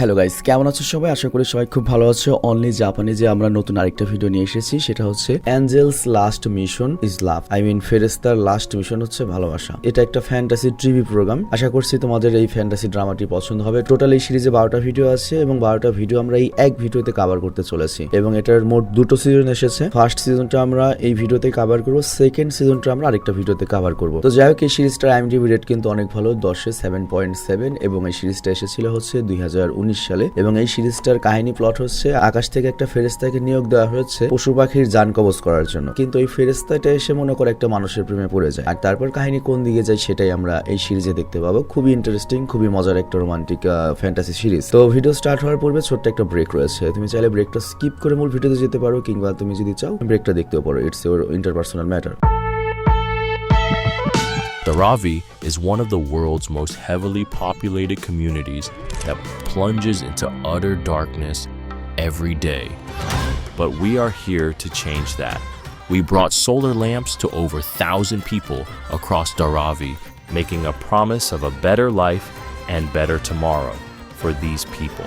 Hello guys, কেমন আছো সবাই? আশা করি সবাই খুব ভালো আছো। অনলি জাপানে যে আমরা নতুন আরেকটা ভিডিও নিয়ে এসেছি, সেটা হচ্ছে angels last mission is love I mean ফেরেস্তার লাস্ট মিশন হচ্ছে ভালোবাসা। এটা একটা ফ্যান্টাসি টিভি প্রোগ্রাম আশা করছি তোমাদের এই ফ্যান্টাসি ড্রামাটি পছন্দ হবে। টোটাল এই সিরিজে বারোটা ভিডিও আছে এবং বারোটা ভিডিও আমরা এই এক ভিডিওতে কভার করতে চলেছি। এবং এটার মোট দুটো সিজন এসেছে। ফার্স্ট সিজনটা আমরা এই ভিডিওতে কভার করব সেকেন্ড সিজনটা আমরা আরেকটা ভিডিওতে কভার করব। তো যাই হোক, এই সিরিজটার আইএমডিবি রেট কিন্তু অনেক ভালো, দশে সেভেন পয়েন্ট সেভেন এবং এই সিরিজটা এসেছিল হচ্ছে দুই হাজার সালে এবং এই সিরিজটার কাহিনী প্লট হচ্ছে আকাশ থেকে একটা ফেরেস্তাকে নিয়োগ দেওয়া হয়েছে পশু পাখির যান কবজ করার জন্য। কিন্তু এই ফেরেস্তাটা এসে মনে করে একটা মানুষের প্রেমে পড়ে যায়। আর তারপর কাহিনী কোন দিকে যায় সেটাই আমরা এই সিরিজে দেখতে পাবো। খুবই ইন্টারেস্টিং খুবই মজার একটা রোমান্টিক ফ্যান্টাসি সিরিজ তো ভিডিও স্টার্ট হওয়ার পূর্বে ছোট্ট একটা ব্রেক রয়েছে। তুমি চাইলে ব্রেকটা স্কিপ করে মূল ভিডিওতে যেতে পারো, কিংবা তুমি যদি চাও ব্রেকটা দেখতেও পারো। It's your interpersonal matter Dharavi is one of the world's most heavily populated communities that plunges into utter darkness every day. But we are here to change that. We brought solar lamps to over 1,000 people across Dharavi, making a promise of a better life and better tomorrow for these people.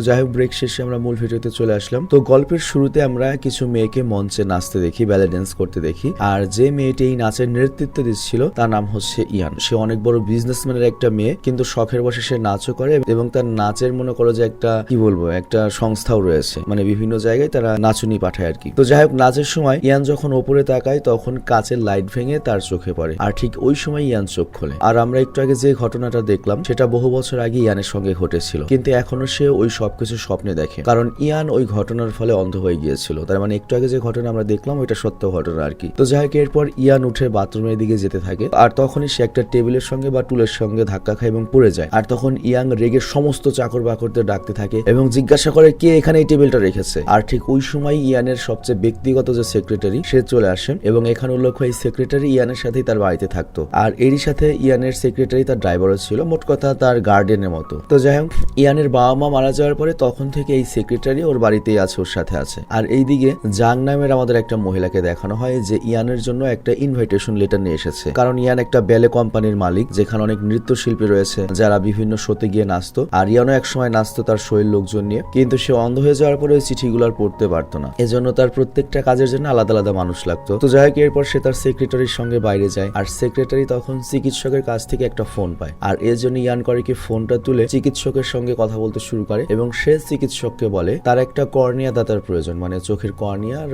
তো যাই হোক break শেষে আমরা মূল ভিডিওতে চলে আসলাম। তো গল্পের শুরুতে আমরা কিছু মেয়েকে মঞ্চে নাচতে দেখি ব্যালে ড্যান্স করতে দেখি। আর যে মেয়েটি এই নাচের নেতৃত্ব দিচ্ছিল, তার নাম হচ্ছে ইয়ান। সে অনেক বড় বিজনেসম্যানের একটা মেয়ে, কিন্তু শখের বসে সে নাচও করে এবং তার নাচের মনে করো যে একটা, কি বলব, একটা সংস্থাও রয়েছে। মানে বিভিন্ন জায়গায় তারা নাচুনি পাঠায় আর কি। তো যাই হোক, নাচের সময় ইয়ান যখন ওপরে তাকায়, তখন কাচের লাইট ভেঙে তার চোখে পড়ে। আর ঠিক ওই সময় ইয়ান চোখ খোলে। আর আমরা একটু আগে যে ঘটনাটা দেখলাম, সেটা বহু বছর আগে ইয়ানের সঙ্গে ঘটেছিল। কিন্তু এখনও সে ওই সবকিছু স্বপ্নে দেখে। কারণ ইয়ান ওই ঘটনার ফলে অন্ধ হয়ে গিয়েছিল। তার মানে একটু আগে যে ঘটনা আমরা দেখলাম, ওইটা সত্য ঘটনা আর কি। তো যাই হোক, এরপর ইয়ান উঠে বাথরুমের দিকে যেতে থাকে আর তখনই সে একটা টেবিলের সঙ্গে বা টুলের সঙ্গে ধাক্কা খায় এবং পড়ে যায়। আর তখন ইয়াং রেগে সমস্ত চাকর বাকরদের ডাকতে থাকে এবং জিজ্ঞাসা করে, কে এখানে এই টেবিলটা রেখেছে? আর ঠিক ওই সময় ইয়ানের সবচেয়ে ব্যক্তিগত যে সেক্রেটারি, সে চলে আসে এবং এখানে উল্লেখ হয় সেক্রেটারি ইয়ানের সাথেই তার বাড়িতে থাকতো। আর এরই সাথে ইয়ানের সেক্রেটারি তার ড্রাইভারও ছিল, মোট কথা তার গার্ডেনের মতো। তো যাই হোক, ইয়ানের বাবা মা মারা যাওয়ার পরে তখন থেকে এই সেক্রেটারি ওর বাড়িতেই আছে, ওর সাথে আছে। আর এইদিকে জাং নামের আমাদের একটা মহিলাকে দেখানো হয় যে ইয়ানের জন্য একটা ইনভাইটেশন লেটার নিয়ে এসেছে। কারণ ইয়ান একটা বেলে কোম্পানির মালিক, যেখানে অনেক নৃত্যশিল্পী রয়েছে, যারা বিভিন্ন শোতে গিয়ে নাচতো। আর ইয়ানও একসময় নাচতো তার শরীর লোকজন নিয়ে। কিন্তু সে অন্ধ হয়ে যাওয়ার পরে ওই চিঠিগুলো আর পড়তে পারতো না। এজন্য তার প্রত্যেকটা কাজের জন্য আলাদা আলাদা মানুষ লাগতো। তো যাই হোক, এরপর সে তার সেক্রেটারির সঙ্গে বাইরে যায়। আর সেক্রেটারি তখন চিকিৎসকের কাছ থেকে একটা ফোন পায়। আর এর জন্য ইয়ান করে কি ফোনটা তুলে চিকিৎসকের সঙ্গে কথা বলতে শুরু করে। এবং সে চিকিৎসককে বলে, তার একটা কর্নিয়া দাতার প্রয়োজন মানে চোখের কর্নিয়ার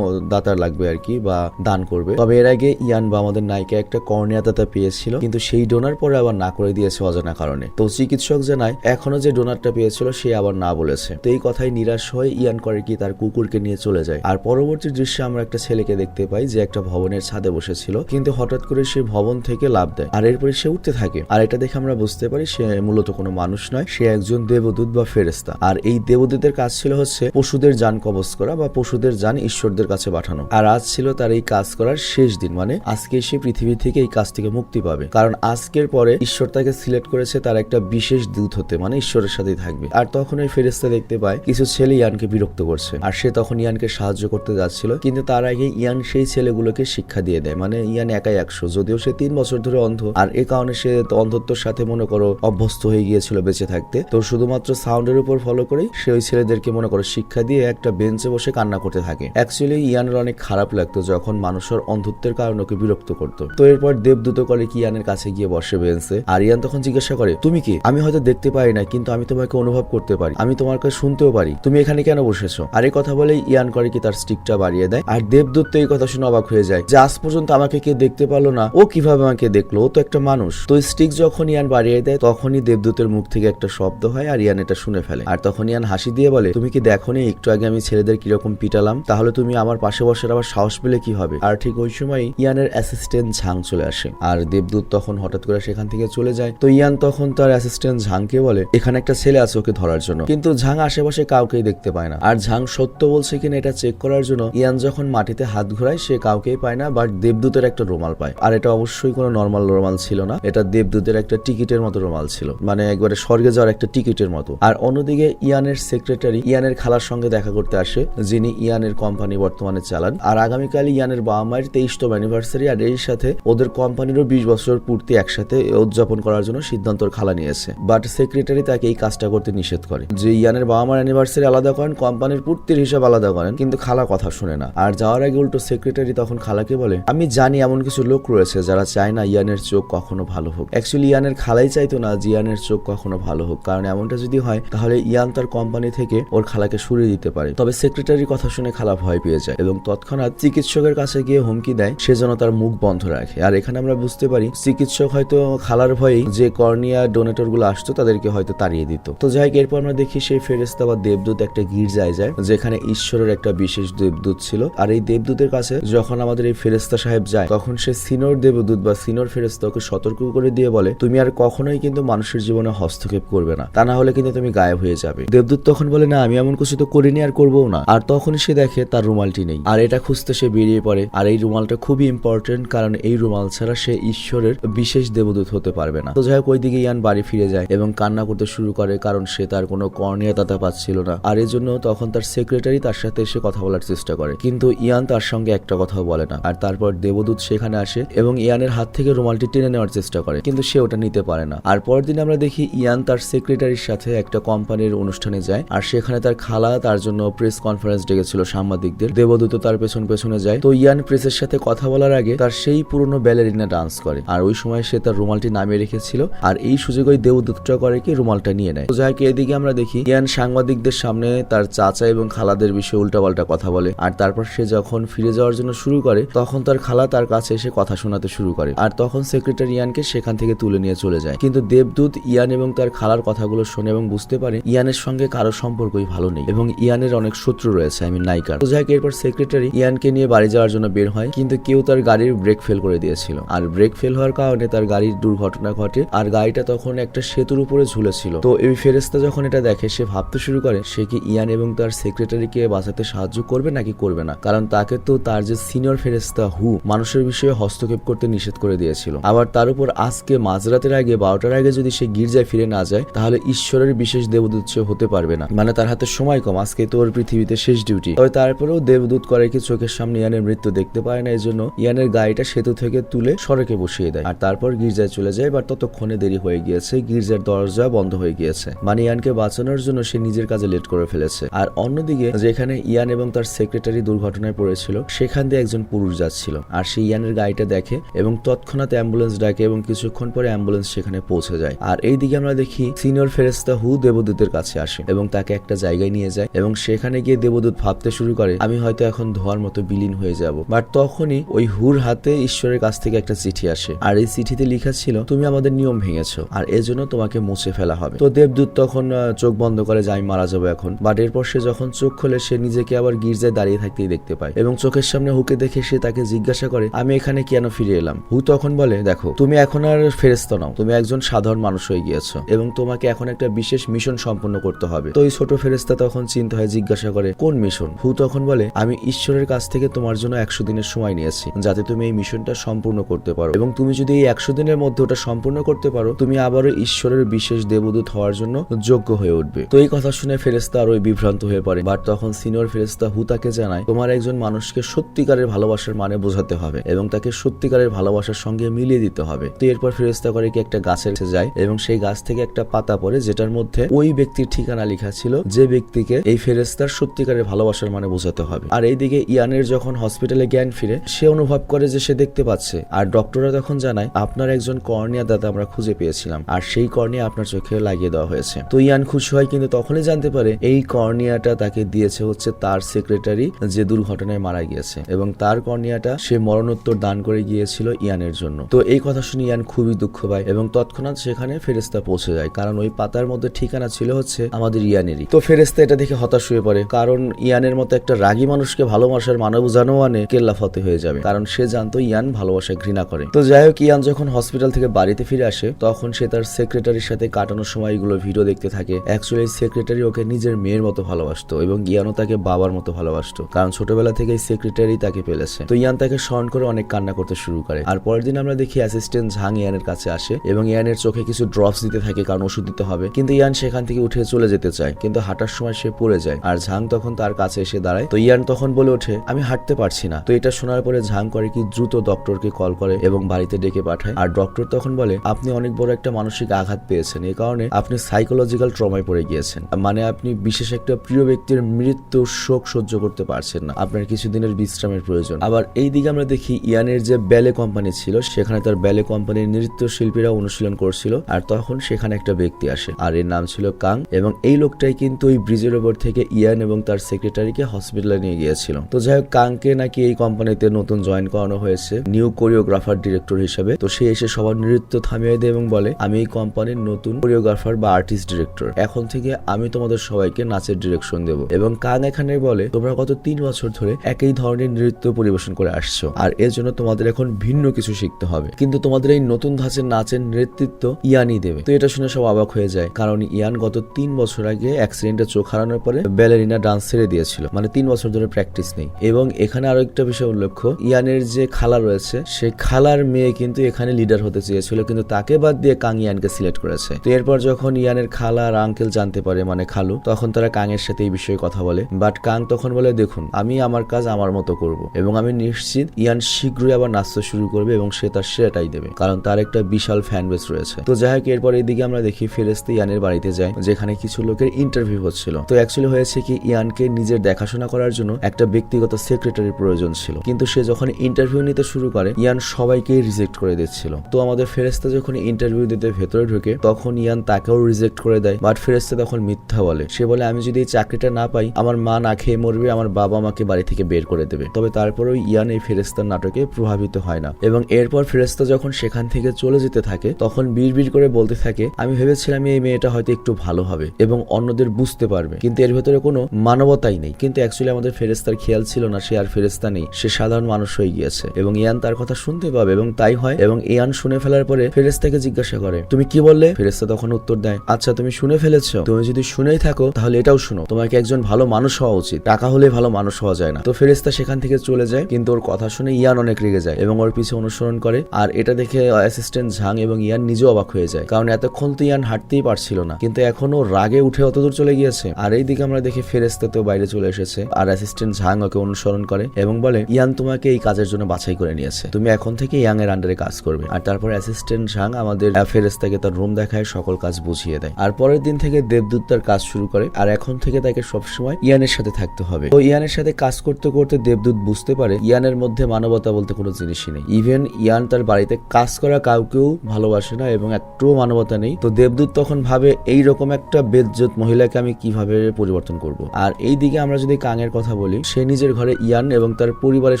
দাতার লাগবে আর কি, বা দান করবে। তবে এর আগে ইয়ান বা আমাদের নায়িকা একটা কর্নিয়া দাতা পেয়েছিল, কিন্তু সেই ডোনার পরে আবার না করে দিয়েছে অজানা কারণে। তো চিকিৎসক জানায়, এখনও যে ডোনারটা পেয়েছিল, সে আবার না বলেছে। তো এই কথাই নিরাশ হয়ে ইয়ান করে কি তার কুকুরকে নিয়ে চলে যায়। আর পরবর্তী দৃশ্যে আমরা একটা ছেলেকে দেখতে পাই, যে একটা ভবনের ছাদে বসেছিল, কিন্তু হঠাৎ করে সে ভবন থেকে লাভ দেয়। আর এরপরে সে উঠতে থাকে। আর এটা দেখে আমরা বুঝতে পারি, সে মূলত কোনো মানুষ নয়, সে একজন দেবদূত বা ফেরেস্তা আর এই দেবদূতের কাজ ছিল হচ্ছে পশুদের যান কবজ করা বা পশুদের যান ঈশ্বরদের কাছে পাঠানো। আর আজ ছিল তার এই কাজ করার শেষ দিন মানে আজকে সে পৃথিবী থেকে এই কাজ থেকে মুক্তি পাবে। কারণ আজকের পরে ঈশ্বর তাকে সিলেক্ট করেছে তার একটা বিশেষ দূত হতে মানে ঈশ্বরের সাথেই থাকবে। আর তখন ওই ফেরেস্তা দেখতে পায় কিছু ছেলে ইয়ানকে বিরক্ত করছে। আর সে তখন ইয়ানকে সাহায্য করতে যাচ্ছিল, কিন্তু তার আগে ইয়ান সেই ছেলেগুলোকে শিক্ষা দিয়ে দেয় মানে ইয়ান একাই একশো। যদিও সে তিন বছর ধরে অন্ধ, আর এ কারণে সে অন্ধত্বর সাথে মনে করো অভ্যস্ত হয়ে গিয়েছিল বেঁচে থাকতে। তো শুধুমাত্র সাউন্ডের উপর ফলো করেই সে ওই ছেলেদেরকে মনে করো শিক্ষা দিয়ে একটা বেঞ্চে বসে কান্না করতে থাকে। অ্যাকচুয়ালি ইয়ানের অনেক খারাপ লাগতো যখন মানুষের অন্ধত্বের কারণে ওকে বিরক্ত করতো। তো এরপর দেবদূত করে কি ইয়ানের কাছে গিয়ে বসে বেঞ্চে, আর ইয়ান তখন জিজ্ঞাসা করে, তুমি কি? আমি হয়তো দেখতে পারি না, কিন্তু আমি তোমাকে অনুভব করতে পারি। আমি তোমার কাছে শুনতেও পারি। তুমি এখানে কেন বসেছো? আর এই কথা বলে ইয়ান করে কি তার স্টিকটা বাড়িয়ে দেয়। আর দেবদূত এই কথা শুনে অবাক হয়ে যায় যে, আজ পর্যন্ত আমাকে কে দেখতে পারল না। ও কীভাবে আমাকে দেখল? ও তো একটা মানুষ। তো স্টিক যখন ইয়ান বাড়িয়ে দেয়, তখনই দেবদূতের মুখ থেকে একটা শব্দ হয়, আর ইয়ান এটা শুনে ফেলে। আর তখন ইয়ান হাসি দিয়ে বলে, তুমি কি দেখোনি একটু আগে আমি ছেলেদের কীরকম পিটালাম? তাহলে তুমি আমার পাশে বসে আবার সাহস পেলে কি হবে? আর ঠিক ওই সময় ইয়ানের অ্যাসিস্ট্যান্ট ঝাং চলে আসে। আর দেবদূত তখন হঠাৎ করে সেখান থেকে চলে যায়। তো ইয়ান তখন তার অ্যাসিস্ট্যান্ট ঝাংকে বলে, এখানে একটা ছেলে আছে ওকে ধরার জন্য। কিন্তু ঝাং আশেপাশে কাউকেই দেখতে পায় না। আর ঝাং সত্য বলছে কিনা এটা চেক করার জন্য ইয়ান যখন মাটিতে হাত ঘোরায়, সে কাউকেই পায় না, বাট দেবদূতের একটা রুমাল পায়। আর এটা অবশ্যই কোনো নর্মাল রুমাল ছিল না, এটা দেবদূতের একটা টিকিটের মতো রুমাল ছিল। মানে একবারে স্বর্গে যাওয়ার একটা টিকিটের মতো। আর অন্যদিকে অন্যদিকে ইয়ানের সেক্রেটারি ইয়ানের খালার সঙ্গে দেখা করতে আসে, যিনি ইয়ানের কোম্পানি বর্তমানে চালান। আর আগামীকাল ইয়ানের বাবা মায়ের তেইশতম অ্যানিভার্সারি আর এর সাথে ওদের কোম্পানিরও বিশ বছর পূর্তি একসাথে উদযাপন করার জন্য সিদ্ধান্ত খালা নিয়েছে। বাট সেক্রেটারি তাকে এই কাজটা করতে নিষেধ করে, যে ইয়ানের বাবা মার অ্যানিভার্সারি আলাদা করেন, কোম্পানির পূর্তির হিসাব আলাদা করেন, কিন্তু খালা কথা শুনে না। আর যাওয়ার আগে উল্টো সেক্রেটারি তখন খালাকে বলে, আমি জানি এমন কিছু লোক রয়েছে যারা চায় না ইয়ানের চোখ কখনো ভালো হোক। অ্যাকচুয়ালি ইয়ানের খালাই চাইতো না যে ইয়ানের চোখ কখনো ভালো হোক, কারণ এমনটা যদি হয়, তাহলে ইয়ান তার কোম্পানি থেকে ওর খালাকে সরিয়ে দিতে পারে। তবে সেক্রেটারির কথা শুনে খালা ভয় পেয়ে যায় এবং তৎক্ষণাৎ চিকিৎসকের কাছে গিয়ে হুমকি দেয় সে যেন তার মুখ বন্ধ রাখে। আর এখানে আমরা বুঝতে পারি চিকিৎসক হয়তো খালার ভয়েই যে কর্নিয়া ডোনেটরগুলো আসতো তাদেরকে হয়তো তাড়িয়ে দিত। তো যাই হোক, এরপর আমরা দেখি সেই ফেরেস্তা বা দেবদূত একটা গির্জায় যায় যেখানে ঈশ্বরের একটা বিশেষ দেবদূত ছিল। আর এই দেবদূতের কাছে যখন আমাদের এই ফেরেস্তা সাহেব যায় তখন সে সিনোর দেবদূত বা সিনোর ফেরেস্তা ওকে সতর্ক করে দিয়ে বলে তুমি আর কখনোই কিন্তু মানুষের জীবনে হস্তক্ষেপ করবে না। তা না হলে কিন্তু তুমি গায়েব হয়ে যাবে। দেবদূত তখন বলে, না, আমি এমন কিছু তো করিনি আর করব না। আর তখনই সে দেখে তার রুমালটি নেই। আর এটা খুঁজতে সে বেরিয়ে পড়ে। আর এই রুমালটা খুবই ইম্পর্টেন্ট কারণ এই রুমাল ছাড়া সে ঈশ্বরের বিশেষ দেবদূত হতে পারবে না। তো যাই হোক, ওইদিকে ইয়ান বাড়ি ফিরে যায় এবং কান্না করতে শুরু করে, কারণ সে তার কোনো কর্নিয়া তাতা পাচ্ছিল না। আর এই জন্য তখন তার সেক্রেটারি তার সাথে এসে কথা বলার চেষ্টা করে। কিন্তু ইয়ান তার সঙ্গে একটা কথাও বলে না। আর তারপর দেবদূত সেখানে আসে এবং ইয়ানের হাত থেকে রুমালটি টেনে নেওয়ার চেষ্টা করে। কিন্তু সে ওটা নিতে পারে না। আর পরের দিন আমরা দেখি ইয়ান তার সেক্রেটারির সাথে একটা কোম্পানির অনুষ্ঠানে যায়। আর সেখানে তার খালা তার জন্য প্রেস কনফারেন্স ডেকেছিল সাংবাদিকদের। দেবদূত তার পেছন পেছনে যায়। তো ইয়ান প্রেসের সাথে কথা বলার আগে তার সেই পুরনো ব্যালেরিনা ডান্স করে। আর ওই সময় সে তার রুমালটি নামিয়ে রেখেছিল। আর এই সুযোগে ওই দেবদূতটা করে কি রুমালটা নিয়ে নেয়। তো যাই এদিকে আমরা দেখি, ইয়ান সাংবাদিকদের সামনে তার চাচা এবং খালাদের বিষয়ে উল্টাপাল্টা কথা বলে। আর তারপর সে যখন ফিরে যাওয়ার জন্য শুরু করে, তখন তার খালা তার কাছে এসে কথা শোনাতে শুরু করে। আর তখন সেক্রেটারি ইয়ানকে সেখান থেকে তুলে নিয়ে চলে যায়। কিন্তু দেবদূত ইয়ান এবং তার খালার কথাগুলো শোনে এবং বুঝতে পারে ইয়ানের সঙ্গে কারও সম্পর্কই ভালো নেই এবং ইয়ানের অনেক শত্রু রয়েছে আমি নাইকার তো যাই এরপর সেক্রেটারি ইয়ানকে নিয়ে বাড়ি যাওয়ার জন্য বের হয়, কিন্তু কেউ তার গাড়ির ব্রেক ফেল করে দিয়েছিল। আর ব্রেক ফেল হওয়ার কারণে তার গাড়ির দুর্ঘটনা ঘটে, আর গাড়িটা তখন একটা সেতুর উপরে ঝুলেছিল। তো এই ফেরেস্তা যখন এটা দেখে, সে ভাবতে শুরু করে, সে কি ইয়ান এবং তার সেক্রেটারিকে বাঁচাতে সাহায্য করবে নাকি করবে না? কারণ তাকে তো তার যে সিনিয়র ফেরেস্তা হু, মানুষের বিষয়ে হস্তক্ষেপ করতে নিষেধ করে দিয়েছিল। আবার তার উপর আজকে মাঝরাতের আগে, বারোটার আগে যদি সে গির্জায় ফিরে না যায়, তাহলে ঈশ্বরের বিশেষ দেবদূত সে হতে পারবে না। মানে তার হাতে সময় কম। আজকে তো ওর পৃথিবীতে শেষ ডিউটি তবে তারপরেও দেবদূত করে কি চোখের সামনে ইয়ানের মৃত্যু দেখতে পায় না এই জন্য ইয়ানের গাড়িটা সেতু থেকে তুলে সড়কে বসিয়ে দেয়। আর তারপর গির্জায় চলে যায়, এবার ততক্ষণে দেরি হয়ে গিয়েছে। গির্জার দরজা বন্ধ হয়ে গিয়েছে। মানে ইয়ানকে বাঁচানোর জন্য সে নিজের কাজে লেট করে ফেলেছে। আর অন্যদিকে যেখানে ইয়ান এবং তার সেক্রেটারি দুর্ঘটনায় পড়েছিল, সেখান দিয়ে একজন পুরুষ যাচ্ছিল। আর সে ইয়ানের গাড়িটা দেখে এবং তৎক্ষণাৎ অ্যাম্বুলেন্স ডাকে এবং কিছুক্ষণ পরে অ্যাম্বুলেন্স সেখানে পৌঁছে যায়। আর এইদিকে আমরা দেখি সিনিয়র ফেরেস্তা হু দেবদূতের কাছে আসে এবং তাকে একটা জায়গায় নিয়ে যায় এবং সেখানে গিয়ে দেবদূত ভাবতে শুরু করে, আমি হয়তো এখন ধোয়ার মতো বিলীন হয়ে যাব। বাট তখনই ওই হুর হাতে ঈশ্বরের কাছ থেকে একটা চিঠি আসে, আর এই চিঠিতে লেখা ছিল, তুমি আমাদের নিয়ম ভেঙেছো, আর এজন্য তোমাকে মুছে ফেলা হবে। তো দেবদূত তখন চোখ বন্ধ করে, যে, আমি মারা যাব এখন। বাট এরপর সে যখন চোখ খোলে, সে নিজেকে আবার গির্জায় দাঁড়িয়ে থাকতেই দেখতে পায় এবং চোখের সামনে হুকে দেখে সে তাকে জিজ্ঞাসা করে, আমি এখানে কেন ফিরে এলাম? হু তখন বলে, দেখো, তুমি এখন আর ফেরেস্ত নাও, তুমি একজন সাধারণ মানুষ হয়ে গিয়েছো এবং তোমাকে এখন একটা বিশেষ মিশন সম্পন্ন করতে হবে। তো এই ছোট ফেরেস্তা তখন চিন্তা হয়, জিজ্ঞাসা করে, কোন মিশন? হু তখন বলে, আমি ঈশ্বরের কাছ থেকে তোমার জন্য একশো দিনের সময় নিয়েছি যাতে তুমি এই মিশনটা সম্পূর্ণ করতে পারো। এবং তুমি যদি এই একশো দিনের মধ্যে ওটা সম্পূর্ণ করতে পারো, তুমি আবারও ঈশ্বরের বিশেষ দেবদূত হওয়ার জন্য যোগ্য হয়ে উঠবে। তো এই কথা শুনে ফেরেস্তা আরও বিভ্রান্ত হয়ে পড়ে। বাট তখন সিনিয়র ফেরেস্তা হু তাকে জানায়, তোমার একজন মানুষকে সত্যিকারের ভালোবাসার মানে বোঝাতে হবে এবং তাকে সত্যিকারের ভালোবাসার সঙ্গে মিলিয়ে দিতে হবে। তো এরপর ফেরেস্তা করে কি একটা গাছের যায় এবং সেই গাছ থেকে একটা পাতা পড়ে, যেটার মধ্যে ওই ব্যক্তির ঠিকানা লেখা ছিল, যে ব্যক্তিকে এই ফেরেস্তার সত্যিকারের ভালোবাসার মানে বোঝাতে হবে। আর এইদিকে ইয়ানের যখন হসপিটালে জ্ঞান ফিরে, সে অনুভব করে যে সে দেখতে পাচ্ছে। আর ডক্টররা তখন জানায়, আপনার একজন কর্নিয়া দাদা আমরা খুঁজে পেয়েছিলাম, আর সেই কর্নিয়া আপনার চোখে লাগিয়ে দেওয়া হয়েছে। তো ইয়ান খুশি হয়, কিন্তু তখনই জানতে পারে, এই কর্নিয়াটা তাকে দিয়েছে হচ্ছে তার সেক্রেটারি যে দুর্ঘটনায় মারা গিয়েছে। এবং তার কর্নিয়াটা সে মরণোত্তর দান করে গিয়েছিল ইয়ানের জন্য। তো এই কথা শুনে ইয়ান খুবই দুঃখ পায় এবং তৎক্ষণাৎ সেখানে ফেরেস্তা পৌঁছে যায়। কারণ ওই পাতার মধ্যে ঠিকানা ছিল হচ্ছে আমাদের ইয়ানেরই। তো ফেরেস্তা এটা দেখে হতাশ হয়ে পড়ে, কারণ ইয়ানের মতো একটা রাগী মানুষকে ভালোবাসার মানব জানোয়ানে কেল্লা ফতে হয়ে যাবে। কারণ সে জানতো ইয়ান ভালোবাসায় ঘৃণা করে। তো যাই হোক, ইয়ান যখন হসপিটাল থেকে বাড়িতে ফিরে আসে, তখন সে তার সেক্রেটারির সাথে কাটানোর সময় এগুলো ভিডিও দেখতে থাকে। অ্যাকচুয়ালি সেক্রেটারি ওকে নিজের মেয়ের মতো ভালোবাসতো এবং ইয়ানও তাকে বাবার মতো ভালোবাসতো। কারণ ছোটবেলা থেকেই সেক্রেটারি তাকে পেলেছে। তো ইয়ান তাকে স্মরণ করে অনেক কান্না করতে শুরু করে। আর পরের দিন আমরা দেখি অ্যাসিস্ট্যান্ট ঝাং ইয়ানের কাছে আসে এবং ইয়ানের চোখে কিছু ড্রপস দিতে থাকে, কারণ ওষুধ দিতে হবে। কিন্তু ইয়ান সেখান থেকে উঠে উঠে চলে যেতে চায়, কিন্তু হাঁটার সময় সে পড়ে যায়। আর ঝাং তখন তার কাছে এসে দাঁড়ায়। তো ইয়ান তখন বলে ওঠে, আমি হাঁটতে পারছি না। তো এটা শোনার পরে ঝাং করে কি দ্রুত ডক্টরকে কল করে এবং বাড়িতে ডেকে পাঠায়। আর ডক্টর তখন বলে, আপনি অনেক বড় একটা মানসিক আঘাত পেয়েছেন। এই কারণে আপনি সাইকোলজিক্যাল ট্রমায় পড়ে গিয়েছেন। মানে আপনি বিশেষ একটা প্রিয় ব্যক্তির মৃত্যু শোক সহ্য করতে পারছেন না। আপনার কিছুদিনের বিশ্রামের প্রয়োজন। আবার এই দিকে আমরা দেখি ইয়ানের যে ব্যালে কোম্পানি ছিল, সেখানে তার ব্যালে কোম্পানির নৃত্য শিল্পীরা অনুশীলন করছিল। আর তখন সেখানে একটা ব্যক্তি আসে। আর এর নাম ছিল কাং। এবং এই লোকটাই কিন্তু ওই ব্রিজের ওপর থেকে ইয়ান এবং তার সেক্রেটারিকে হসপিটালে নিয়ে গিয়েছিল। তো যাই হোক কাংকে নাকি এই কোম্পানিতে নতুন জয়েন করানো হয়েছে নিউ কোরিওগ্রাফার ডিরেক্টর হিসেবে। তো সে এসে সবার নৃত্য থামিয়ে দেয় এবং বলে, আমি এই কোম্পানির নতুন কোরিওগ্রাফার বা আর্টিস্ট ডিরেক্টর এখন থেকে আমি তোমাদের সবাইকে নাচের ডিরেকশন দেব। এবং কাং এখানে বলে, তোমরা গত তিন বছর ধরে একই ধরনের নৃত্য পরিবেশন করে আসছো, আর এর জন্য তোমাদের এখন ভিন্ন কিছু শিখতে হবে। কিন্তু তোমাদের এই নতুন ধাঁচের নাচের নেতৃত্ব ইয়ানই দেবে। তো এটা শুনে সব অবাক হয়ে যায়, কারণ ইয়ান গত তিন বছর আগে অ্যাক্সিডেন্টে চোখ হারানোর পরে ব্যালেরিনা ডান্স ছেড়ে দিয়েছিল। মানে তিন বছর ধরে প্র্যাকটিস নেই। এবং এখানে আরও একটা বিষয় উল্লেখ্য, ইয়ানের যে খালা রয়েছে, সেই খালার মেয়ে কিন্তু এখানে লিডার হতে চেয়েছিল, কিন্তু তাকে বাদ দিয়ে কাং ইয়ানকে সিলেক্ট করেছে। তো এরপর যখন ইয়ানের খালা আর আঙ্কেল জানতে পারে মানে খালু, তখন তারা কাং এর সাথে এই বিষয়ে কথা বলে। বাট কাং তখন বলে, দেখুন, আমি আমার কাজ আমার মতো করব এবং আমি নিশ্চিত ইয়ান শীঘ্রই আবার নাচতে শুরু করবে এবং সে তার সেরাটাই দেবে। কারণ তার একটা বিশাল ফ্যান বেস রয়েছে। তো যাই হোক, এরপর এদিকে আমরা দেখি ফেরেস্তে ইয়ানের বাড়িতে যায় যেখানে কিছু লোকের ইন্টারভিউ হচ্ছিল। তো অ্যাকচুয়ালি হয়েছে কি, ইয়ানকে নিজের দেখাশোনা করার জন্য একটা ব্যক্তিগত সেক্রেটারির প্রয়োজন ছিল। কিন্তু সে যখন ইন্টারভিউ নিতে শুরু করে, ইয়ান সবাইকে রিজেক্ট করে দিচ্ছিল। তো আমাদের ফেরেস্তা যখন ইন্টারভিউ দিতে ভেতরে ঢুকে, তখন ইয়ান তাকেও রিজেক্ট করে দেয়। বাট ফেরেস্তা তখন মিথ্যা বলে। সে বলে, আমি যদি এই চাকরিটা না পাই, আমার মা না খেয়ে মরবে, আমার বাবা আমাকে বাড়ি থেকে বের করে দেবে। তবে তারপরেও ইয়ান এই ফেরেস্তার নাটকে প্রভাবিত হয় না। এবং এরপর ফেরেস্তা যখন সেখান থেকে চলে যেতে থাকে, তখন বিড় করে বলতে থাকে, আমি ভেবেছিলাম এই মেয়েটা হয়তো একটু ভালো হবে এবং অন্যদের বুঝতে পারবে। কিন্তু এর ভেতরে কোনো মানবতাই নেই। কিন্তু অ্যাকচুয়ালি আমাদের ফেরেস্তার খেয়াল ছিল না, সে আর ফেরেস্তা নেই। সে সাধারণ মানুষ হয়ে গিয়েছে এবং ইয়ান তার কথা শুনতে পাবে এবং তাই হয় এবং ইয়ান শুনে ফেলার পরে ফেরেস্তাকে জিজ্ঞাসা করে, তুমি কি বললে? ফেরেস্তা তখন উত্তর দেয় আচ্ছা তুমি শুনে ফেলেছো। তুমি যদি শুনেই থাকো, তাহলে এটাও শুনো। তোমাকে একজন ভালো মানুষ হওয়া উচিত। টাকা হলে ভালো মানুষ হওয়া যায় না। তো ফেরেস্তা সেখান থেকে চলে যায়, কিন্তু ওর কথা শুনে ইয়ান অনেক রেগে যায় এবং ওর পিছে অনুসরণ করে। আর এটা দেখে অ্যাসিস্ট্যান্ট ঝাং এবং ইয়ান নিজেও অবাক হয়ে যায়। কারণ এতক্ষণ তো ইয়ান হাঁটতেই পারছিল না। কিন্তু এখনও রাগে উঠে অতদূর চলে গিয়েছে। আর এই দিকে আমরা দেখি ফেরেস্তা তো বাইরে চলে এসেছে আর অ্যাসিস্ট্যান্ট ঝাং ওকে অনুসরণ করে এবং বলে ইয়ান তোমাকে এই কাজের জন্য বাছাই করে নিয়েছে। তুমি এখন থেকে ইয়াং এর আন্ডারে কাজ করবে। আর তারপর অ্যাসিস্ট্যান্ট ঝাং আমাদের ফেরেস্তাকে তার রুম দেখায়, সকল কাজ বুঝিয়ে দেয়। আর পরের দিন থেকে দেবদূত তার কাজ শুরু করে আর এখন থেকে তাকে সবসময় ইয়ানের সাথে থাকতে হবে। তো ইয়ানের সাথে কাজ করতে করতে দেবদূত বুঝতে পারে ইয়ানের মধ্যে মানবতা বলতে কোনো জিনিসই নেই। ইভেন ইয়ান তার বাড়িতে কাজ করা কাউকেও ভালোবাসে না এবং একটুও মানবতা নেই। তো দেবদূত তখন ভাবে এই রকম একটা বেজ্জত মহিলাকে আমি কীভাবে পরিবর্তন করব? আর এই দিকে আমরা যদি কাঙের কথা বলি, সে নিজের ঘরে ইয়ান এবং তার পরিবারের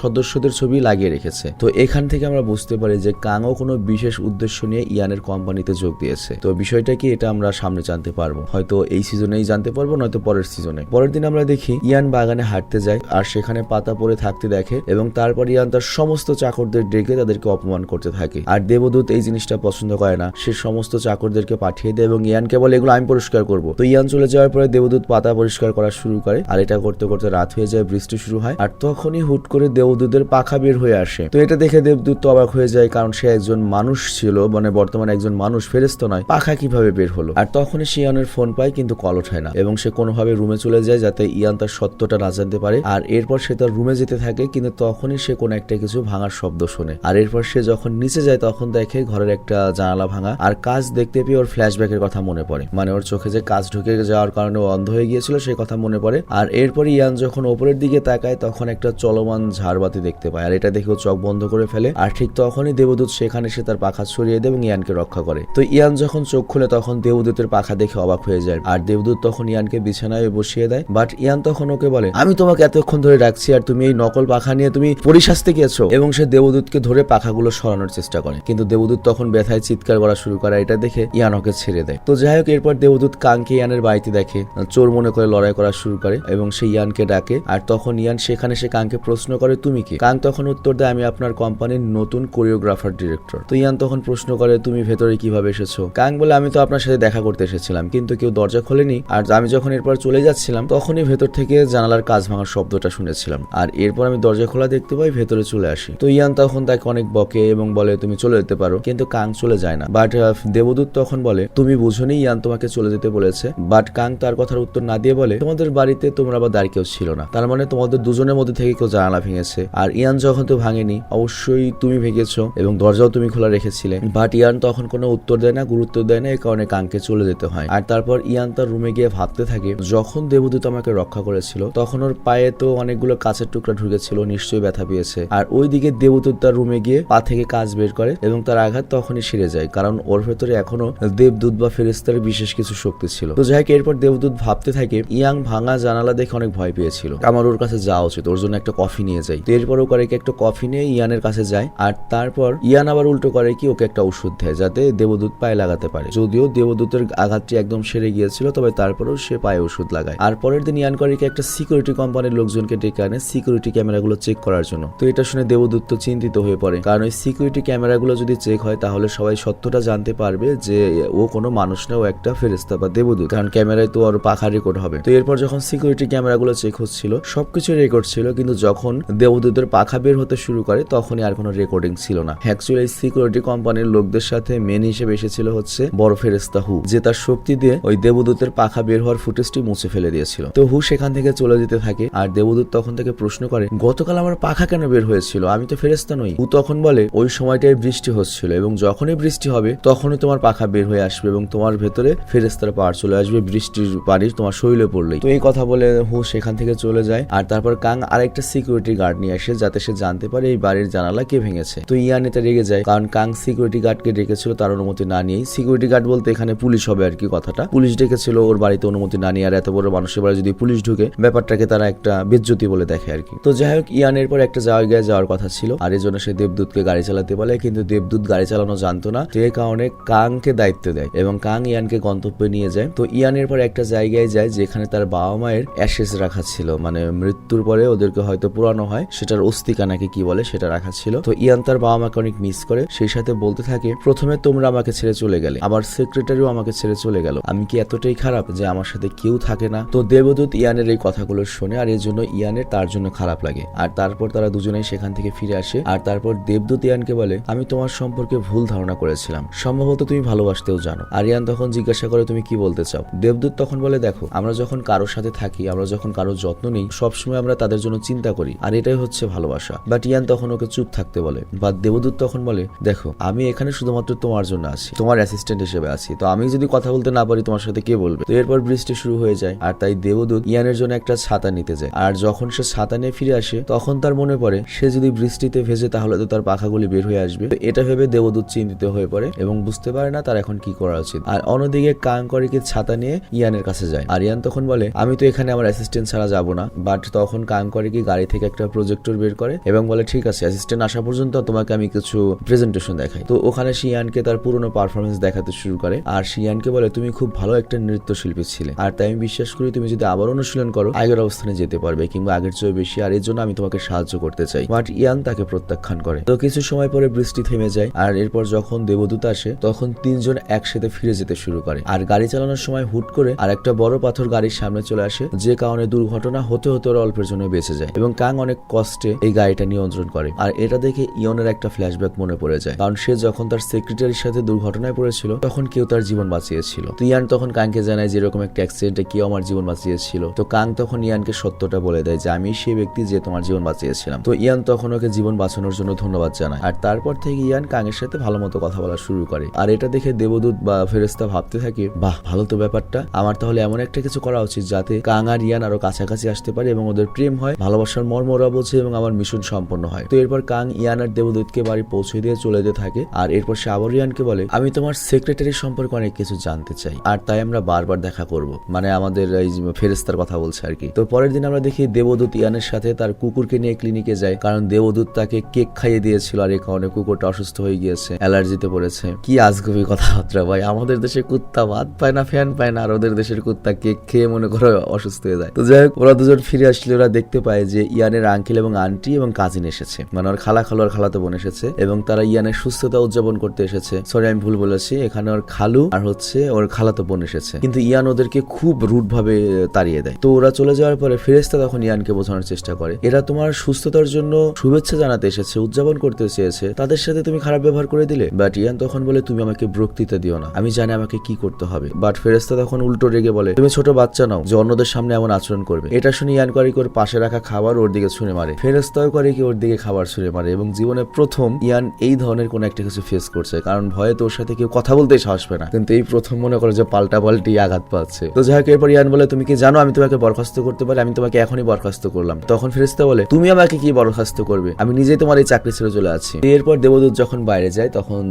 সদস্যদের ছবি লাগিয়ে রেখেছে। তো এখান থেকে আমরা বুঝতে পারি যে কাঙও কোনো বিশেষ উদ্দেশ্য নিয়ে ইয়ানের কোম্পানিতে যোগ দিয়েছে। তো বিষয়টা কি এটা আমরা সামনে জানতে পারব। হয়তো এই সিজনেই জানতে পারব, নয়তো পরের সিজনে। পরের দিন আমরা দেখি ইয়ান বাগানে হাঁটতে যায় আর সেখানে পাতা পড়ে থাকতে দেখে এবং তারপর ইয়ান তার সমস্ত চাকরদের ডেকে তাদেরকে অপমান করতে থাকে। আর দেবদূত এই জিনিসটা পছন্দ করে না। সে সমস্ত চাকরদেরকে পাঠিয়ে দেয় এবং ইয়ানকে বলে, এগুলো আমি পরিষ্কার করব। তো ইয়ান চলে যাওয়ার পরে দেবদূত পাতা পরিষ্কার করা শুরু করে আর এটা করতে করতে রাত হয়ে যায়, বৃষ্টি শুরু হয় আর তখনই হুট করে দেবদূতের পাখা বের হয়ে আসে। তো এটা দেখে দেবদূত তো অবাক হয়ে যায় কারণ সে একজন মানুষ ছিল মানে বর্তমানে একজন মানুষ ফেরেস্ত নয়, পাখা কীভাবে বের হলো? আর তখনই সে ইয়ানের ফোন পায় কিন্তু কল ওঠায় না এবং সে কোনোভাবে রুমে চলে যায় যাতে ইয়ান তার সত্যটা না জানতে পারে আর এরপর সে তার রুমে যেতে থাকে কিন্তু তখনই সে কোনো একটা কিছু ভাঙার শব্দ শোনে। আর এরপর সে যখন নিচে যায় তখন দেখে ঘরের একটা জানালা ভাঙা আর কাজ দেখতে পেয়ে ওর ফ্ল্যাশব্যাকের কথা মনে পড়ে। মানে ওর চোখে যে কাজ ঢুকে যাওয়ার কারণে অন্ধ হয়ে গিয়েছিল, সেই কথা মনে পড়ে। আর এরপর ইয়ান যখন ওপরের দিকে তাকায়, তখন একটা চলমান ঝাড়বাতি দেখতে পায়। আর এটা দেখে চোখ বন্ধ করে ফেলে। আর ঠিক তখনই দেবদূত সেখানে সে তার পাখা ছড়িয়ে দেয় এবং ইয়ানকে রক্ষা করে। তো ইয়ান যখন চোখ খুলে, তখন দেবদূতের পাখা দেখে অবাক হয়ে যায়। আর দেবদূত তখন ইয়ানকে বিছানায় বসিয়ে দেয়। বাট ইয়ান তখন ওকে বলে, আমি তোমাকে এতক্ষণ ধরে রাখছি আর তুমি এই নকল পাখা নিয়ে তুমি পরিশাস্তে গিয়েছো এবং সে দেবদূতকে ধরে পাখাগুলো সরানোর চেষ্টা করে। কিন্তু দেবদূত তখন ব্যথায় চিৎকার করা শুরু করে। এটা দেখে ইয়ান ওকে ছেড়ে দেয়। তো যাই হোক, এরপর দেবদূত কাংকে ইয়ানের বাড়িতে দেখে। চোর মনে করে লড়াই করা শুরু করে এবং সে ইয়ানকে ডাকে, আর তখন ইয়ান সেখানে সে কাংকে প্রশ্ন করে, তুমি কি? কাং তখন উত্তর দেয়, আমি আপনার কোম্পানির নতুন কোরিওগ্রাফার ডিরেক্টর। তো ইয়ান তখন প্রশ্ন করে, তুমি ভেতরে কীভাবে এসেছ? কাং বলে, আমি তো আপনার সাথে দেখা করতে এসেছিলাম, কিন্তু কেউ দরজা খোলেনি। আর আমি যখন এরপর চলে যাচ্ছিলাম, তখনই ভেতর থেকে জানালার কাজ ভাঙার শব্দটা শুনেছিলাম। আর এরপর আমি দরজা খোলা দেখতে পাই, ভেতরে চলে আসি। তো ইয়ান তখন তাকে অনেক বকে এবং বলে, তুমি চলে যেতে পারো। কিন্তু কাং চলে যায় না। বাট দেবদূত তখন বলে, তুমি বুঝোনি, ইয়ান তোমাকে চলে চলে যেতে বলেছে। বাট কাং তার কথার উত্তর না দিয়ে বলে, তোমাদের বাড়িতে তোমরা আবার দাঁড়িয়ে কেউ ছিল না। তার মানে তোমাদের দুজনের মধ্যে থেকে কেউ জানালা ভেঙেছে। আর ইয়ান যখন তো ভাঙেনি, অবশ্যই তুমি ভেঙেছো এবং দরজাও তুমি খোলা রেখেছিলে। বাট ইয়ান তখন কোনো উত্তর দেয় না, গুরুত্ব দেয় না এই কারণে কাংকে চলে যেতে হয়। আর তারপর ইয়ান তার রুমে গিয়ে ভাবতে থাকে, যখন দেবদূত আমাকে রক্ষা করেছিল, তখন ওর পায়ে তো অনেকগুলো কাঁচের টুকরা ঢুকেছিল, নিশ্চয়ই ব্যথা পেয়েছে। আর ওইদিকে দেবদূত তার রুমে গিয়ে পা থেকে কাজ বের করে এবং তার আঘাত তখনই সেরে যায়। কারণ ওর ভেতরে এখনও দেবদূত বা ফেরেস্তার বিশেষ কিছু শক্তি ছিল। তো যাই এরপর দেবদূত ভাবতে থাকে, ইয়াং ভাঙা জানালা দেখে অনেক ভয় পেয়েছিল। আমার ওর কাছে যাওয়া উচিত, ওর জন্য একটা কফি নিয়ে যাই। তো এরপর ও করে একটা কফি নিয়ে ইয়ানের কাছে যায়, আর তারপর ইয়ান আবার উল্টো করে কি ওকে একটা ওষুধ দেয়, যাতে দেবদূত পায়ে লাগাতে পারে। যদিও দেবদূতের আঘাতটি একদম সেরে গিয়েছিল, তবে তারপরেও সে পায়ে ওষুধ লাগায়। আর পরের দিন ইয়ান করে কি একটা সিকিউরিটি কোম্পানির লোকজনকে ডেকে আনে সিকিউরিটি ক্যামেরাগুলো চেক করার জন্য। তো এটা শুনে দেবদূত তো চিন্তিত হয়ে পড়ে, কারণ ওই সিকিউরিটি ক্যামেরাগুলো যদি চেক হয়, তাহলে সবাই সত্যটা জানতে পারবে যে ও কোনো মানুষ না, ও একটা ফেরেস্তা বা দেবদূত কারণ ক্যামেরায় তো আর পাখা রেকর্ড হবে। তো এরপর যখন সিকিউরিটি ক্যামেরাগুলো চেক হচ্ছিল সবকিছু রেকর্ড ছিল, কিন্তু যখন দেবদূতের পাখা বের হতে শুরু করে, তখনই আর কোনো রেকর্ডিং ছিল না। অ্যাকচুয়ালি সিকিউরিটি কোম্পানির লোকদের সাথে মেন হিসেবে এসেছিল হচ্ছে বড় ফেরেস্তা হু যে তার শক্তি দিয়ে ওই দেবদূতের পাখা বের হওয়ার ফুটেজটি মুছে ফেলে দিয়েছিল। তো হু সেখান থেকে চলে যেতে থাকে, আর দেবদূত তখন থেকে প্রশ্ন করে, গতকাল আমার পাখা কেন বের হয়েছিল? আমি তো ফেরেস্তা নই। হু তখন বলে, ওই সময়টায় বৃষ্টি হচ্ছিল এবং যখনই বৃষ্টি হবে, তখনই তোমার পাখা বের হয়ে আসবে এবং তোমার ভেতরে ফেরেস্তার পাওয়ার চলে আসবে, বৃষ্টির পানি তোমার শরীরে পড়লেই। তো এই কথা বলে হু সেখান থেকে চলে যায়, আর তারপর কাং আরেকটা সিকিউরিটি গার্ড নিয়ে আসে যাতে সে জানতে পারে এই বাড়ির জানালা কে ভেঙেছে। তো ইয়ান এটা রেগে যায়, কারণ কাং সিকিউরিটি গার্ডকে ডেকেছিল, তার অনুমতি না নিয়েই। সিকিউরিটি গার্ড বলতে এখানে পুলিশ হবে আর কি কথাটা। পুলিশ ডেকেছিল, ওর বাড়িতে অনুমতি না নিয়ে, আর এত বড় মানুষের বাড়ি যদি পুলিশ ঢুকে, ব্যাপারটাকে তারা একটা বেজ্জতি বলে দেখে আর কি। তো যাই হোক, ইয়ানের পর একটা জায়গায় যাওয়ার কথা ছিল, আর এই জন্য সে দেবদূতকে গাড়ি চালাতে বলে, কিন্তু দেবদূত গাড়ি চালানো জানতো না। এই কারণে কাংকে দায়িত্ব দেয়, এবং কাং ইয়ানকে গন্তব্যে নিয়ে যায়। তো ইয়ানের পর একটা জায়গায় যায় যেখানে তার বাবা মায়ের অ্যাশেস রাখা ছিল। মানে মৃত্যুর পরে ওদেরকে হয়তো পুরানো হয়, সেটার অস্তিকা নাকি কি বলে সেটা রাখা ছিল। তো ইয়ান তার বাবা মাকে অনেক মিস করে, সেই সাথে বলতে থাকে, প্রথমে তোমরা আমাকে ছেড়ে চলে গেলে, আবার সেক্রেটারিও আমাকে ছেড়ে চলে গেল। আমি কি এতটাই খারাপ যে আমার সাথে কেউ থাকে না? তো দেবদূত ইয়ানের এই কথাগুলো শোনে আর এর জন্য ইয়ানের তার জন্য খারাপ লাগে। আর তারপর তারা দুজনেই সেখান থেকে ফিরে আসে আর তারপর দেবদূত ইয়ানকে বলে, আমি তোমার সম্পর্কে ভুল ধারণা করেছিলাম। সম্ভবত তুমি ভালোবাসতেও জানো। আর ইয়ান তখন জিজ্ঞাসা করে, তুমি কি বলতে চাও? দেবদূত তখন বলে, দেখো, আমরা যখন কারোর সাথে থাকি, আমরা যখন কারোর যত্ন নিই, সবসময় আমরা তাদের জন্য চিন্তা করি, আর এটাই হচ্ছে ভালোবাসা। বাট ইয়ান তখন ওকে চুপ থাকতে বলে। বা দেবদূত তখন বলে, দেখো, আমি এখানে শুধুমাত্র তোমার জন্য আছি তোমার অ্যাসিস্ট্যান্ট হিসেবে আছি। তো আমি যদি কথা বলতে না পারি, তোমার সাথে কে বলবে? তো এরপর বৃষ্টি শুরু হয়ে যায়, আর তাই দেবদূত ইয়ানের জন্য একটা ছাতা নিতে যায়। আর যখন সে ছাতা নিয়ে ফিরে আসে, তখন তার মনে পড়ে, সে যদি বৃষ্টিতে ভেজে, তাহলে তো তার পাখাগুলি বের হয়ে আসবে। এটা ভেবে দেবদূত চিন্তিত হয়ে পড়ে এবং বুঝতে পারে না তার এখন কি করা উচিত। আর অন্যদিকে কাং করে কি ছাতা নিয়ে ইয়ানের কাছে যায়। আর ইয়ান তখন বলে, আমি তো এখানে আমার অ্যাসিস্ট্যান্ট ছাড়া যাব না। বাট তখন কাং করে কি গাড়ি থেকে একটা প্রজেক্টর বের করে এবং বলে, ঠিক আছে অ্যাসিস্ট্যান্ট আসা পর্যন্ত তোমাকে আমি কিছু প্রেজেন্টেশন দেখাই। তো ওখানে শিয়ানকে তার পুরনো পারফরমেন্স দেখাতে শুরু করে। আর শিয়ানকে বলে, তুমি খুব ভালো একটা নৃত্যশিল্পী ছিলে। আর তাই আমি বিশ্বাস করি তুমি যদি আবার অনুশীলন করো, আগের অবস্থানে যেতে পারবে কিংবা আগের চেয়ে বেশি। আর এর জন্য আমি তোমাকে সাহায্য করতে চাই। বাট ইয়ান তাকে প্রত্যাখ্যান করে। তো কিছু সময় পরে বৃষ্টি থেমে যায়। আর এরপর যখন দেবদূত আসে, তখন তিনজন একসাথে ফিরে যেতে শুরু করে। আর গাড়ি চালানোর সময় হুট করে আর একটা বড় পাথর গাড়ির সামনে চলে আসে, যে কারণে দুর্ঘটনা হতে হতে ওরা অল্পের জন্য বেঁচে যায় এবং কাং অনেক কষ্টে এই গাড়িটা নিয়ন্ত্রণ করে। আর এটা দেখে ইয়নের একটা ফ্ল্যাশব্যাক মনে পড়ে যায়, কারণ সে যখন তার সেক্রেটারির সাথে দুর্ঘটনায় পড়েছিল, তখন কেউ তার জীবন বাঁচিয়েছিল। তো ইয়ান তখন কাংকে জানায় যে এরকম একটা অ্যাক্সিডেন্টে কেউ আমার জীবন বাঁচিয়েছিল। তো কাং তখন ইয়ানকে সত্যটা বলে দেয় যে, আমি সেই ব্যক্তি যে তোমার জীবন বাঁচিয়েছিলাম। তো ইয়ান তখন ওকে জীবন বাঁচানোর জন্য ধন্যবাদ জানায়। আর তারপর থেকে ইয়ান কাঙের সাথে ভালো মতো কথা বলা শুরু করে। আর এটা দেখে দেবদূত বা ফেরেস্তা ভাবতে থাকে বাহ, ভালো তো ব্যাপারটা। আমার তাহলে এমন একটা কিছু করা উচিত যাতে কাং আর আরও কাছাকাছি আসতে পারে এবং ওদের প্রেম হয়, ভালোবাসার মর্ম ওরা বোঝে এবং আমার মিশন সম্পন্ন হয়। তো এরপর কাং ইয়ান আর দেবদূতকে বাড়ি পৌঁছে দিয়ে চলে যেতে থাকে আর এরপর সে আবার ইয়ানকে বলে, আমি তোমার সেক্রেটারি সম্পর্কে অনেক কিছু জানতে চাই আর তাই আমরা বারবার দেখা করব। মানে আমাদের এই ফেরেস্তার কথা বলছে আর কি। তো পরের দিন আমরা দেখি দেবদূত ইয়ানের সাথে তার কুকুরকে নিয়ে ক্লিনিকে যায় কারণ দেবদূত তাকে কেক খাইয়ে দিয়েছিল আর এই কারণে কুকুরটা অসুস্থ হয়ে গিয়েছে, অ্যালার্জিতে পড়েছে। কি আজগবি কথাবার্তা ভাই, আমাদের দেশে কুত্তা ভাত পায় না, ফ্যান পায় না, আর ওদের দেশের কুত্তা কেক খেয়ে মনে করো অসুস্থ হয়ে যায়। তো যাই হোক, ওরা দুজন ফিরে আসলে ওরা দেখতে পায় যে ইয়ানের আঙ্কেল এবং আন্টি এবং কাজিন এসেছে। মানে ওর খালা খালু আর খালাতো বোন এসেছে এবং তারা ইয়ানের সুস্থতা উদযাপন করতে এসেছে। সরি আমি ভুল বলেছি, এখানে ওর খালু আর হচ্ছে ওর খালাতো বোন এসেছে। কিন্তু ইয়ান ওদেরকে খুব রুট ভাবে তাড়িয়ে দেয়। তো ওরা চলে যাওয়ার পরে ফেরেস্তা তখন ইয়ানকে বোঝানোর চেষ্টা করে। এরা তোমার সুস্থতার জন্য শুভেচ্ছা জানাতে এসেছে, উদযাপন করতে চেয়েছে। তাদের সাথে তুমি খারাপ ব্যবহার করে দিলে? বাট ইয়ান তখন বলে, তুমি আমাকে বক্তৃতা দিও না। আমি জানি আমাকে কি করতে হবে। হবে। বাট ফেরেস্তা তখন উল্টো রেগে বলে, তুমি ছোট বাচ্চা নাও যে অন্যদের সামনে এমন আচরণ করবে। এটা শুনে ইয়ান করে কি ওর পাশে রাখা খাবার ওর দিকে ছুঁড়ে মারে। ফেরেস্তাও করে কি ওর দিকে খাবার ছুঁড়ে মারে এবং জীবনে প্রথম ইয়ান এই ধরনের কোন একটা কিছু ফেস করছে। কারণ ভয়ে তোর সাথে কেউ কথা বলতেই সাহস পায় না। কিন্তু এই প্রথম মনে করে যে পাল্টা পাল্টি আঘাত পাচ্ছে। তো যাই হোক, এরপর ইয়ান বলে, তুমি কি জানো আমি তোমাকে বরখাস্ত করতে পারি? আমি তোমাকে এখনই বরখাস্ত করলাম। তখন ফেরেস্তা বলে, তুমি আমাকে কি বরখাস্ত করবে? আমি নিজেই তোমার এই চাকরি ছেড়ে চলে আছি এরপর দেবদূত যখন বাইরে যায়, তখন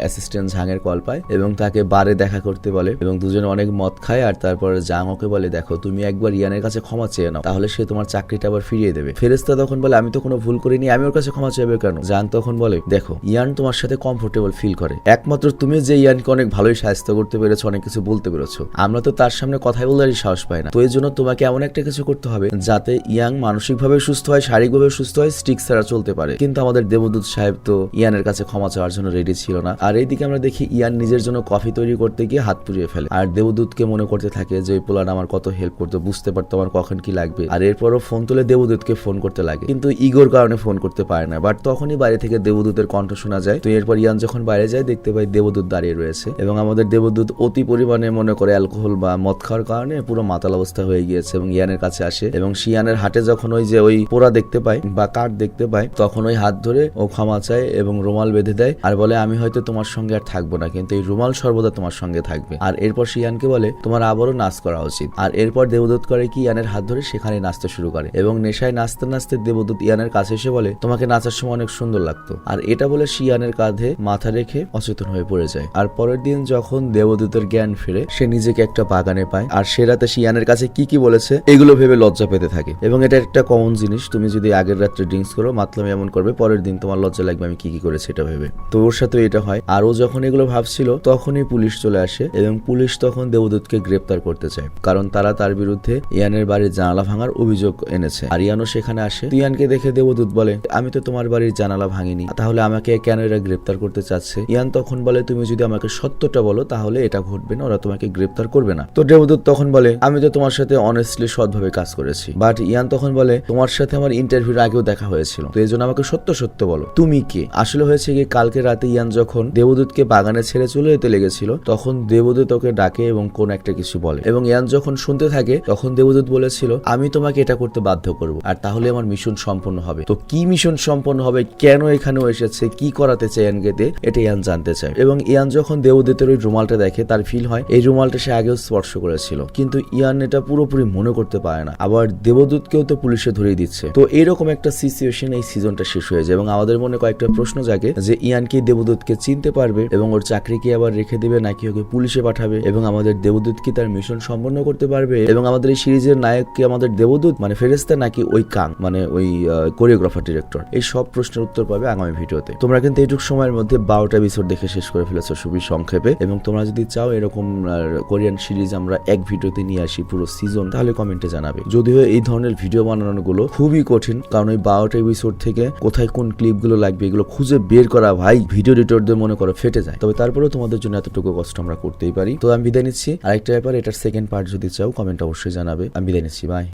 অ্যাসিস্ট্যান্ট ঝাঙের কল পায় এবং তাকে বারে দেখা করতে বলে এবং দুজনে অনেক মদ খায় আর তারপর জাং ওকে বলে, দেখো, তুমি একবার ইয়ানের কাছে ক্ষমা চেয়ে নাও, তাহলে সে তোমার চাকরিটা আবার ফিরিয়ে দেবে। ফেরেস্তা তখন বলে, আমি তো কোনো ভুল করিনি, আমি ওর কাছে ক্ষমা চাইবে কেন? জাং তখন বলে, দেখো, ইয়ান তোমার সাথে কমফোর্টেবল ফিল করে। একমাত্র তুমি যে ইয়ানকে অনেক ভালোই সাহায্য করতে পেরেছ, অনেক কিছু বলতে পেরেছ। আমরা তো তার সামনে কথাই বলারই সাহস পাই না। তো এই জন্য তোমাকে এমন একটা কিছু করতে হবে, যাতে ইয়াং মানসিকভাবে সুস্থ হয়, শারীরিকভাবে সুস্থ হয় স্টিক ছাড়া চলতে পারে। কিন্তু আমাদের দেবদূত সাহেব তো ইয়ানের কাছে ক্ষমা চাওয়ার জন্য রেডি ছিল না। আর এইদিকে আমরা দেখি ইয়ান নিজের জন্য কফি তৈরি করতে গিয়ে হাত পুড়িয়ে ফেলে। আর দেবদূতকে মনে করতে থাকে যে, এই আমার কত হেল্প করতো, বুঝতে পারতো আমার কখন কি লাগবে। আর এরপরও ফোন তুলে দেবদূতকে ফোন করতে লাগে। কিন্তু ইগোর কারণে ফোন করতে পারে না। বাট তখনই বাইরে থেকে দেবদূতের কণ্ঠ শোনা যায়। তো এরপর ইয়ান যখন বাইরে যায়, দেখতে পাই দেবদূত দাঁড়িয়ে রয়েছে। এবং আমাদের দেবদূত অতি পরিমাণে মনে করে অ্যালকোহল বা মদ খাওয়ার কারণে পুরো মাতাল অবস্থা হয়ে গিয়েছে এবং ইয়ানের কাছে আসে। এবং শিয়ানের হাটে যখন ওই যে ওই পোড়া দেখতে পায় বা কাঠ দেখতে পায় তখন ওই হাত ধরে ও ক্ষমা চায় এবং রুমাল বেঁধে দেয়। আর বলে, আমি হয়তো তোমার সঙ্গে আর থাকব না, কিন্তু এই রুমাল সর্বদা তোমার সঙ্গে থাকবে। আর এরপর শিয়ানকে বলে, তোমার আবারও নাচ করা উচিত। আর এরপর দেবদূত করে কি ইয়ানের হাত ধরে সেখানে নাচতে শুরু করে এবং নেশায় নাচতে নাচতে দেবদূত ইয়ানের কাছে এসে বলে, তোমাকে নাচার সময় অনেক সুন্দর লাগতো। আর এটা বলে শিয়ানের কাঁধে মাথা রেখে অচেতন হয়ে পড়ে যায়। আর পরের দিন যখন দেবদূতের জ্ঞান ফিরে, সে নিজেকে একটা বাগানে পায়। আর সে রাতে শিয়ানের কাছে কি কি বলেছে, এগুলো ভেবে লজ্জা পেতে থাকে। এবং এটা একটা কমন জিনিস, তুমি যদি আগের রাত্রে ড্রিঙ্কস করো, মাতলামি এমন করবে, পরের দিন তোমার লজ্জা লাগবে, আমি কি কি করেছি এটা ভেবে। তো ওর সাথে এটা হয়। আর ও যখন এগুলো ভাবছিল, তখনই পুলিশ চলে আসে এবং পুলিশ তখন দেবদূতকে গ্রেপ্তার করতে চায়, কারণ তারা তার বিরুদ্ধে ইয়ানের বাড়ির জানালা ভাঙার অভিযোগ এনেছে। আর ইয়ানও সেখানে আসে। ইয়ানকে দেখে দেবদূত বলে, আমি তো তোমার বাড়ির জানালা ভাঙিনি, তাহলে আমাকে কেন এরা গ্রেপ্তার করতে চাচ্ছে? ইয়ান তখন বলে, তুমি যদি আমাকে সত্যটা বলো, তাহলে এটা ঘটবে না, ওরা তোমাকে গ্রেপ্তার করবে না। তো দেবদূত তখন বলে, আমি তো তোমার সাথে অনেস্টলি সৎভাবে কাজ করেছি বাট ইয়ান তখন বলে, তোমার সাথে আমার ইন্টারভিউর আগেও দেখা হয়েছিল, তো এই জন্য আমাকে সত্য সত্য বলো, তুমি কে? আসলে হয়েছে কি, কালকে রাতে ইয়ান যখন দেবদূতকে বাগানে ছেড়ে চলে যেতে লেগেছিল, তখন দেবদূত ওকে ডাকে এবং কোন একটা কিছু বলে। এবং ইয়ান যখন শুনতে থাকে, তখন দেবদূত বলেছিল, আমি তোমাকে এটা করতে বাধ্য করব। আর তাহলে আমার মিশন সম্পূর্ণ হবে। তো কি মিশন সম্পন্ন হবে, কেন এখানেও এসেছে, কি করাতে চায় ইয়ানকে এটা ইয়ান জানতে চায়। এবং ইয়ান যখন দেবদূতের ওই রুমালটা দেখে, তার ফিল হয়, এই রুমালটা সে আগেও স্পর্শ করেছিল। কিন্তু ইয়ান এটা পুরোপুরি মনে করতে পারে না। আবার দেবদূতকেও তো পুলিশে ধরিয়ে দিচ্ছে। তো এরকম একটা সিচুয়েশন এই সিজনটা শেষ হয়ে যায়। এবং আমাদের মনে কয়েকটা প্রশ্ন জাগে যে, ইয়ান কি দেবদূতকে চিনতে পারবে? এবং ওর চাকরি কি আবার রেখে দিবে? নাকি ওকে পুলিশে পাঠাবে? এবং আমাদের দেবদূত কি তার মিশন সম্পন্ন করতে পারবে? এবং আমাদের এই সিরিজের নায়ক কি আমাদের দেবদূত? মানে ফেরেস্তা নাকি ওই কাং মানে ওই কোরিওগ্রাফার ডিরেক্টর এই সব প্রশ্নের উত্তর পাবে আগামী ভিডিওতে। তোমরা কিন্তু এইটুক সময়ের মধ্যে বারোটা এপিসোড দেখে শেষ করে ফেলেছো খুবই সংক্ষেপে। এবং তোমরা যদি চাও এরকম কোরিয়ান সিরিজ আমরা এক ভিডিওতে নিয়ে আসি পুরো সিজন তাহলে কমেন্টে জানাবে। যদিও এই ধরনের ভিডিও বানানোগুলো খুবই কঠিন, কারণ ওই বারোটা এপিসোড থেকে কোথায় কোন ক্লিপগুলো লাগবে এগুলো খুঁজে বের করা ভাই ভিডিও এডিটরদের মনে করো ফেটে যায়। তবে তারপরেও তোমাদের জন্য এতটুকু কষ্ট আমরা করতেই পারি। তো আমি বিদায় নিচ্ছি। আরেকটা ব্যাপার, এটার সেকেন্ড পার্ট যদি চাও কমেন্ট অবশ্যই জানাবে। আমি বিদায় নিচ্ছি বাই